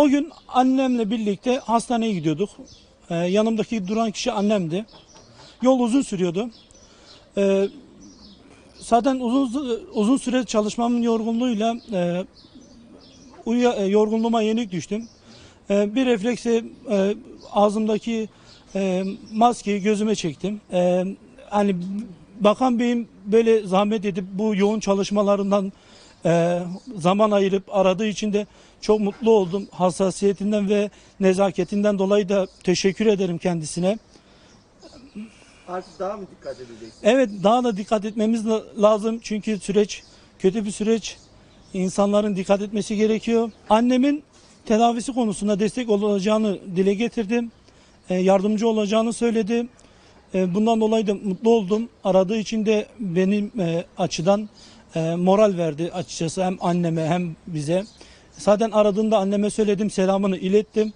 O gün annemle birlikte hastaneye gidiyorduk. Ee, yanımdaki duran kişi annemdi. Yol uzun sürüyordu. Ee, zaten uzun uzun süre çalışmamın yorgunluğuyla e, uyuya, e, yorgunluğuma yenik düştüm. E, bir refleksle e, ağzımdaki e, maskeyi gözüme çektim. E, hani bakan beyim böyle zahmet edip bu yoğun çalışmalarından e, zaman ayırıp aradığı için de çok mutlu oldum. Hassasiyetinden ve nezaketinden dolayı da teşekkür ederim kendisine. Artık daha mı dikkat edeceksin? Evet daha da dikkat etmemiz la- lazım çünkü süreç kötü bir süreç. İnsanların dikkat etmesi gerekiyor. Annemin tedavisi konusunda destek olacağını dile getirdim. E, yardımcı olacağını söyledi. E, bundan dolayı da mutlu oldum. Aradığı için de benim e, açıdan e, moral verdi açıkçası hem anneme hem bize. Zaten aradığında anneme söyledim selamını ilettim.